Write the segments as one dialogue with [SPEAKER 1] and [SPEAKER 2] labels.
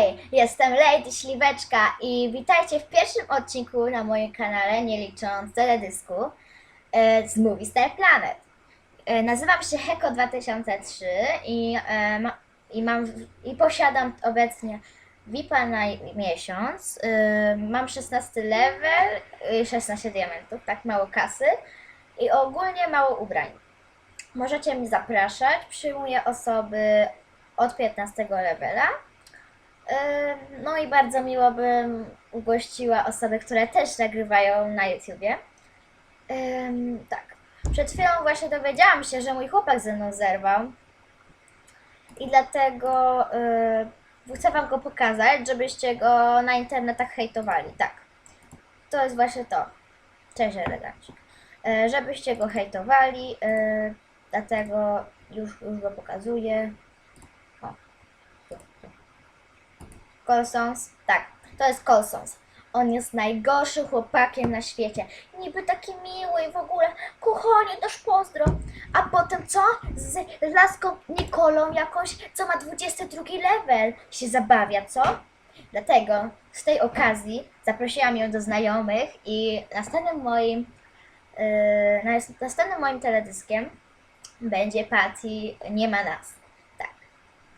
[SPEAKER 1] Hej, jestem Lady Śliweczka i witajcie w pierwszym odcinku na moim kanale, nie licząc teledysku, e, z Movie Star Planet. E, Nazywam się Heko2003 i, e, i, mam, i posiadam obecnie VIPa na miesiąc. Mam 16 level, i 16 diamentów, tak mało kasy i ogólnie mało ubrań. Możecie mi zapraszać, przyjmuję osoby od 15 levela. No i bardzo miło bym ugościła osoby, które też nagrywają na YouTubie. Tak. Przed chwilą właśnie dowiedziałam się, że mój chłopak ze mną zerwał. I dlatego y, chcę wam go pokazać, żebyście go na internetach hejtowali. Tak. To jest właśnie to. Cześć elegancik. Y, żebyście go hejtowali, y, dlatego już, już go pokazuję. O. Tu, tu. Colsons? Tak, to jest Colsons. On jest najgorszym chłopakiem na świecie. Niby taki miły i w ogóle, kochanie, też pozdro. A potem co? Z laską Nikolą jakąś, co ma 22 level, się zabawia, co? Dlatego z tej okazji zaprosiłam ją do znajomych i następnym moim, yy, nas- następnym moim teledyskiem będzie Patty Nie ma nas.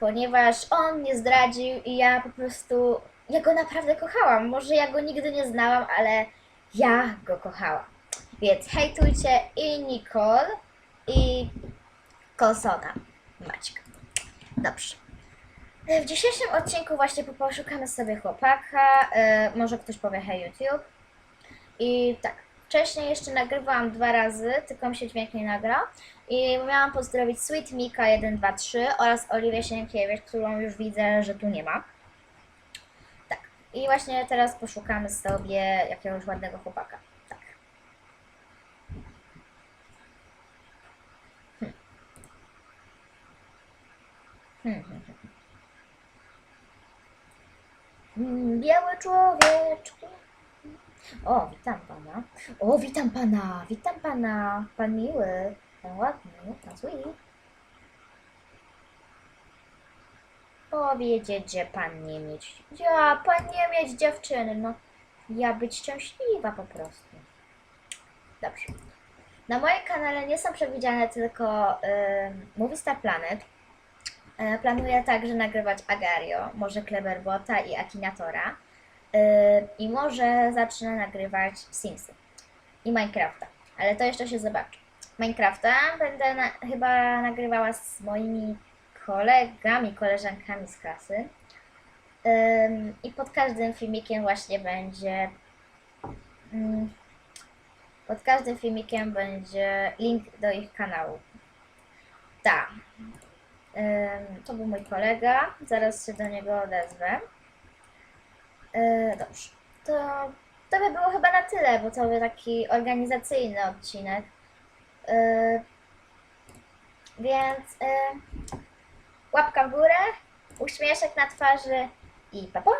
[SPEAKER 1] Ponieważ on mnie zdradził i ja po prostu, ja go naprawdę kochałam. Może ja go nigdy nie znałam, ale ja go kochałam. Więc hejtujcie i Nicole, i Colsona, Maćka. Dobrze. W dzisiejszym odcinku właśnie poszukamy sobie chłopaka, e, może ktoś powie hej YouTube. I tak, wcześniej jeszcze nagrywałam dwa razy, tylko mi się dźwięk nie nagrał. I miałam pozdrowić Sweet Mika 123 oraz Oliwię Sienkiewicz, którą już widzę, że tu nie ma. Tak. I właśnie teraz poszukamy sobie jakiegoś ładnego chłopaka. Tak. Hmm. Hmm, hmm, hmm. Mm, Biały człowieczku. O, witam pana. O, witam pana, witam pana. Pan miły, pan ładny, pan zły. Powiedzieć, że pan nie mieć. Ja, pan nie mieć dziewczyny, no. Ja być szczęśliwa po prostu. Dobrze. Na moim kanale nie są przewidziane tylko ym, Movie Star Planet. E, Planuję także nagrywać Agario, może Cleverbota i Akinatora. I może zacznę nagrywać Simsy i Minecrafta, ale to jeszcze się zobaczy. Minecrafta będę na, chyba nagrywała z moimi kolegami, koleżankami z klasy. Ym, I pod każdym filmikiem właśnie będzie. ym, pod każdym filmikiem będzie link do ich kanału. Tak. To był mój kolega. Zaraz się do niego odezwę. E, dobrze. To, to by było chyba na tyle, bo to był taki organizacyjny odcinek. E, więc e, łapka w górę, uśmieszek na twarzy i pa pa!